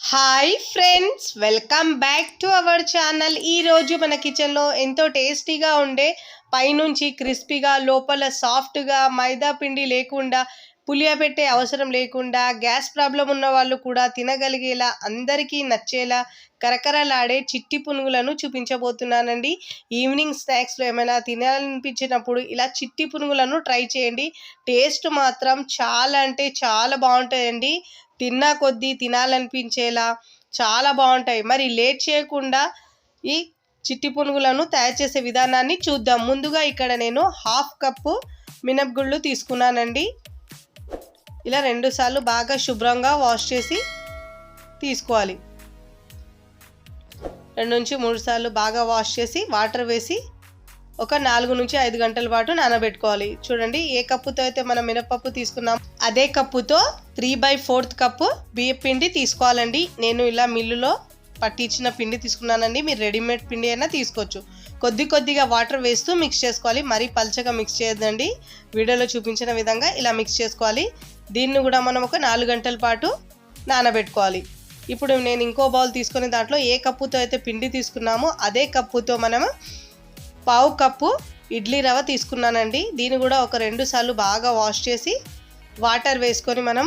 Hi friends welcome back to our channel. ఈరోజు మన కిచెన్లో ఎంతో టేస్టీగా ఉండే పైనుంచి క్రిస్పీగా లోపల సాఫ్ట్గా మైదా పిండి లేకుండా పులియబెట్టే అవసరం లేకుండా గ్యాస్ ప్రాబ్లం ఉన్న వాళ్ళు కూడా తినగలిగేలా అందరికీ నచ్చేలా కరకరలాడే చిట్టి పునుగులను చూపించబోతున్నానండి. ఈవినింగ్ స్నాక్స్లో ఏమైనా తినాలనిపించినప్పుడు ఇలా చిట్టి పునుగులను ట్రై చేయండి. టేస్ట్ మాత్రం చాలా అంటే చాలా బాగుంటాయండి. తిన్నా కొద్దీ తినాలనిపించేలా చాలా బాగుంటాయి. మరి లేట్ చేయకుండా ఈ చిట్టి పునుగులను తయారు చేసే విధానాన్ని చూద్దాం. ముందుగా ఇక్కడ నేను హాఫ్ కప్పు మినపగుళ్ళు తీసుకున్నానండి. ఇలా రెండుసార్లు బాగా శుభ్రంగా వాష్ చేసి తీసుకోవాలి. రెండు నుంచి మూడు సార్లు బాగా వాష్ చేసి వాటర్ వేసి ఒక నాలుగు నుంచి ఐదు గంటల పాటు నానబెట్టుకోవాలి. చూడండి ఏ కప్పుతో అయితే మనం మినపప్పు తీసుకున్నాం అదే కప్పుతో త్రీ బై ఫోర్త్ కప్పు బియ్య పిండి తీసుకోవాలండి. నేను ఇలా మిల్లులో పట్టించిన పిండి తీసుకున్నానండి. మీరు రెడీమేడ్ పిండి అయినా తీసుకోవచ్చు. కొద్ది కొద్దిగా వాటర్ వేస్తూ మిక్స్ చేసుకోవాలి. మరీ పల్చగా మిక్స్ చేయదండి వీడియోలో చూపించిన విధంగా ఇలా మిక్స్ చేసుకోవాలి. దీన్ని కూడా మనం ఒక నాలుగు గంటల పాటు నానబెట్టుకోవాలి. ఇప్పుడు నేను ఇంకో బౌల్ తీసుకుని దాంట్లో ఏ కప్పుతో అయితే పిండి తీసుకున్నామో అదే కప్పుతో మనము పావు కప్పు ఇడ్లీ రవ్వ తీసుకున్నానండి. దీన్ని కూడా ఒక రెండు సార్లు బాగా వాష్ చేసి వాటర్ వేసుకొని మనం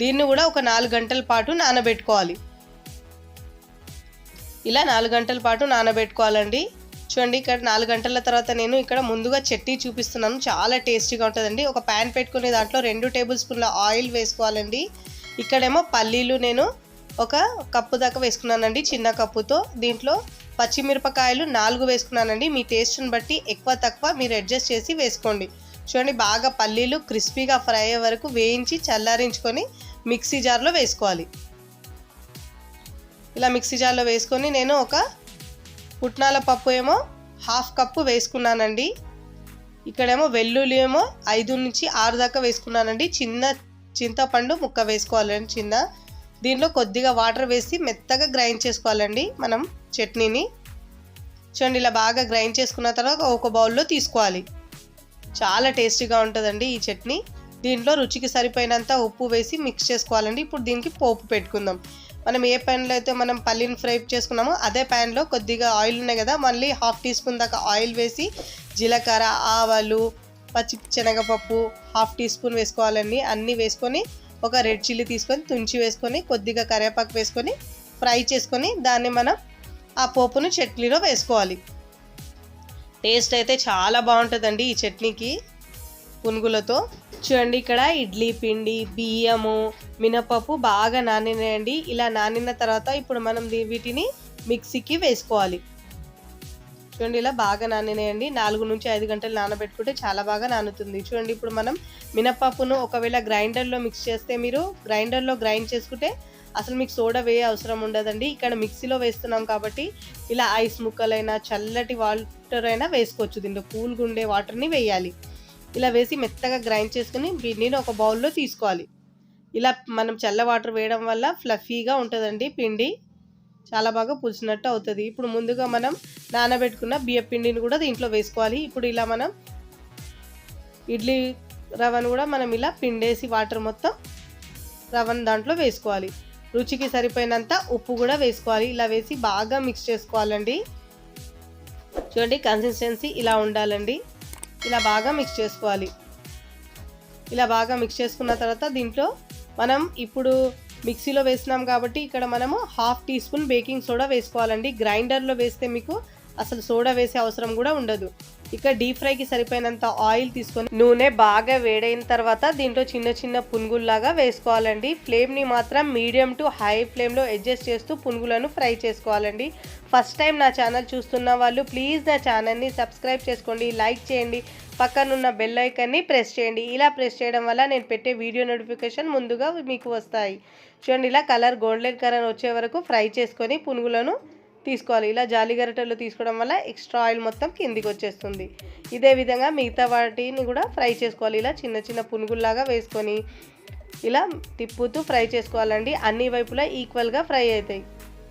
దీన్ని కూడా ఒక నాలుగు గంటల పాటు నానబెట్టుకోవాలి. ఇలా నాలుగు గంటల పాటు నానబెట్టుకోవాలండి. చూడండి ఇక్కడ నాలుగు గంటల తర్వాత నేను ఇక్కడ ముందుగా చట్నీ చూపిస్తున్నాను. చాలా టేస్టీగా ఉంటుందండి. ఒక ప్యాన్ పెట్టుకుని దాంట్లో రెండు టేబుల్ స్పూన్ల ఆయిల్ వేసుకోవాలండి. ఇక్కడేమో పల్లీలు నేను ఒక కప్పు దాకా వేసుకున్నానండి చిన్న కప్పుతో. దీంట్లో పచ్చిమిరపకాయలు నాలుగు వేసుకున్నానండి. మీ టేస్ట్ని బట్టి ఎక్కువ తక్కువ మీరు అడ్జస్ట్ చేసి వేసుకోండి. చూడండి బాగా పల్లీలు క్రిస్పీగా ఫ్రై అయ్యే వరకు వేయించి చల్లారించుకొని మిక్సీ జార్లో వేసుకోవాలి. ఇలా మిక్సీ జార్లో వేసుకొని నేను ఒక పుట్నాల పప్పు ఏమో హాఫ్ కప్పు వేసుకున్నానండి. ఇక్కడేమో వెల్లుల్లి ఏమో ఐదు నుంచి ఆరు దాకా వేసుకున్నానండి. చిన్న చింతపండు ముక్క వేసుకోవాలండి చిన్న. దీంట్లో కొద్దిగా వాటర్ వేసి మెత్తగా గ్రైండ్ చేసుకోవాలండి మనం చట్నీని. చూడండి ఇలా బాగా గ్రైండ్ చేసుకున్న తర్వాత ఒక బౌల్లో తీసుకోవాలి. చాలా టేస్టీగా ఉంటుందండి ఈ చట్నీ. దీంట్లో రుచికి సరిపోయినంత ఉప్పు వేసి మిక్స్ చేసుకోవాలండి. ఇప్పుడు దీనికి పోపు పెట్టుకుందాం. మనం ఏ ప్యాన్లో అయితే మనం పల్లీని ఫ్రై చేసుకున్నామో అదే ప్యాన్లో కొద్దిగా ఆయిల్ ఉన్నాయి కదా మళ్ళీ హాఫ్ టీ స్పూన్ దాకా ఆయిల్ వేసి జీలకర్ర ఆవాలు పచ్చి శనగపప్పు హాఫ్ టీ స్పూన్ వేసుకోవాలండి. అన్నీ వేసుకొని ఒక రెడ్ చిల్లీ తీసుకొని తుంచి వేసుకొని కొద్దిగా కరివేపాకు వేసుకొని ఫ్రై చేసుకొని దాన్ని మనం ఆ పోపును చట్నీలో వేసుకోవాలి. టేస్ట్ అయితే చాలా బాగుంటుందండి ఈ చట్నీకి పునుగులతో. చూడండి ఇక్కడ ఇడ్లీ పిండి బియ్యము మినపప్పు బాగా నానినాయండి. ఇలా నానిన తర్వాత ఇప్పుడు మనం వీటిని మిక్సీకి వేసుకోవాలి. చూడండి ఇలా బాగా నానినాయండి. నాలుగు నుంచి ఐదు గంటలు నానబెట్టుకుంటే చాలా బాగా నానుతుంది. చూడండి ఇప్పుడు మనం మినపప్పును ఒకవేళ గ్రైండర్లో మిక్స్ చేస్తే మీరు గ్రైండర్లో గ్రైండ్ చేసుకుంటే అసలు మీకు సోడా వేయ అవసరం ఉండదండి. ఇక్కడ మిక్సీలో వేస్తున్నాం కాబట్టి ఇలా ఐస్ ముక్కలైనా చల్లటి వాటర్ అయినా వేసుకోవచ్చు. దీంట్లో కూల్గా ఉండే వాటర్ని వేయాలి. ఇలా వేసి మెత్తగా గ్రైండ్ చేసుకుని పిండిని ఒక బౌల్లో తీసుకోవాలి. ఇలా మనం చల్ల వాటర్ వేయడం వల్ల ఫ్లఫీగా ఉంటుందండి పిండి. చాలా బాగా పులిచినట్టు అవుతుంది. ఇప్పుడు ముందుగా మనం నానబెట్టుకున్న బియ్య పిండిని కూడా దీంట్లో వేసుకోవాలి. ఇప్పుడు ఇలా మనం ఇడ్లీ రవ్వను కూడా మనం ఇలా పిండేసి వాటర్ మొత్తం రవ్వను దాంట్లో వేసుకోవాలి. రుచికి సరిపోయినంత ఉప్పు కూడా వేసుకోవాలి. ఇలా వేసి బాగా మిక్స్ చేసుకోవాలండి. చూడండి కన్సిస్టెన్సీ ఇలా ఉండాలండి. ఇలా బాగా మిక్స్ చేసుకోవాలి. ఇలా బాగా మిక్స్ చేసుకున్న తర్వాత దీంట్లో మనం ఇప్పుడు మిక్సీలో వేసినాం కాబట్టి ఇక్కడ మనము half tea spoon baking soda వేసుకోవాలండి. గ్రైండర్లో వేస్తే మీకు అసలు సోడా వేసే అవసరం కూడా ఉండదు. ఇక డీప్ ఫ్రైకి సరిపోయినంత ఆయిల్ తీసుకొని నూనె బాగా వేడైన తర్వాత దీంట్లో చిన్న చిన్న పునుగుల్లాగా వేసుకోవాలండి. ఫ్లేమ్ని మాత్రం మీడియం టు హై ఫ్లేమ్లో అడ్జస్ట్ చేస్తూ పునుగులను ఫ్రై చేసుకోవాలండి. ఫస్ట్ టైం నా ఛానల్ చూస్తున్న వాళ్ళు ప్లీజ్ నా ఛానల్ని సబ్స్క్రైబ్ చేసుకోండి లైక్ చేయండి పక్కనున్న బెల్ ఐకన్ని ప్రెస్ చేయండి. ఇలా ప్రెస్ చేయడం వల్ల నేను పెట్టే వీడియో నోటిఫికేషన్ ముందుగా మీకు వస్తాయి. చూడండి ఇలా కలర్ గోల్డెన్ కలర్ వచ్చే వరకు ఫ్రై చేసుకొని పునుగులను తీసుకోవాలి. ఇలా జాలి గరిటెలు తీసుకోవడం వల్ల ఎక్స్ట్రా ఆయిల్ మొత్తం కిందికి వచ్చేస్తుంది. ఇదే విధంగా మిగతా వాటిని కూడా ఫ్రై చేసుకోవాలి. ఇలా చిన్న చిన్న పునుగుల్లాగా వేసుకొని ఇలా తిప్పుతూ ఫ్రై చేసుకోవాలండి. అన్ని వైపులా ఈక్వల్గా ఫ్రై అవుతాయి.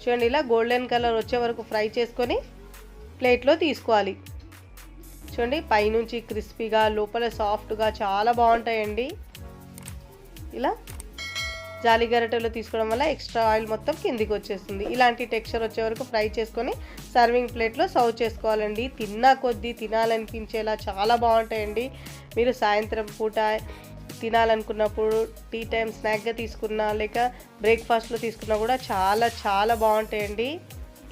చూడండి ఇలా గోల్డెన్ కలర్ వచ్చే వరకు ఫ్రై చేసుకొని ప్లేట్లో తీసుకోవాలి. చూడండి పైనుంచి క్రిస్పీగా లోపల సాఫ్ట్గా చాలా బాగుంటాయండి. ఇలా జాలి గరిటెలో తీసుకోవడం వల్ల ఎక్స్ట్రా ఆయిల్ మొత్తం కిందికి వచ్చేస్తుంది. ఇలాంటి టెక్స్చర్ వచ్చే వరకు ఫ్రై చేసుకొని సర్వింగ్ ప్లేట్లో సర్వ్ చేసుకోవాలండి. తిన్నా కొద్దీ తినాలనిపించేలా చాలా బాగుంటాయండి. మీరు సాయంత్రం పూట తినాలనుకున్నప్పుడు టీ టైం స్నాక్గా తీసుకున్నా లేక బ్రేక్ఫాస్ట్లో తీసుకున్నా కూడా చాలా చాలా బాగుంటాయండి.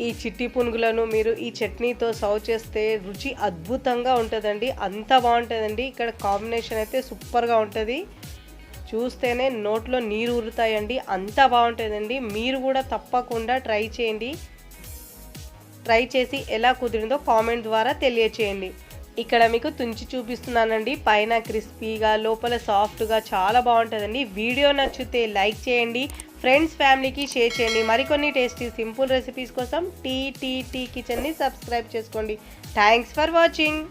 ఈ చిట్టి పునుగులను మీరు ఈ చట్నీతో సర్వ్ చేస్తే రుచి అద్భుతంగా ఉంటుందండి. అంత బాగుంటుందండి. ఇక్కడ కాంబినేషన్ అయితే సూపర్గా ఉంటుంది. చూస్తేనే నోట్లో నీరు ఊరుతాయండి. అంత బాగుంటుందండి. మీరు కూడా తప్పకుండా ట్రై చేయండి. ట్రై చేసి ఎలా కుదిరిందో కామెంట్ ద్వారా తెలియచేయండి. ఇక్కడ మీకు తుంచి చూపిస్తున్నానండి. పైన క్రిస్పీగా లోపల సాఫ్ట్గా చాలా బాగుంటుందండి. వీడియో నచ్చితే లైక్ చేయండి. ఫ్రెండ్స్ ఫ్యామిలీకి షేర్ చేయండి. మరికొన్ని టేస్టీ సింపుల్ రెసిపీస్ కోసం టీ టీ టీ కిచెన్ని సబ్స్క్రైబ్ చేసుకోండి. Thanks for watching.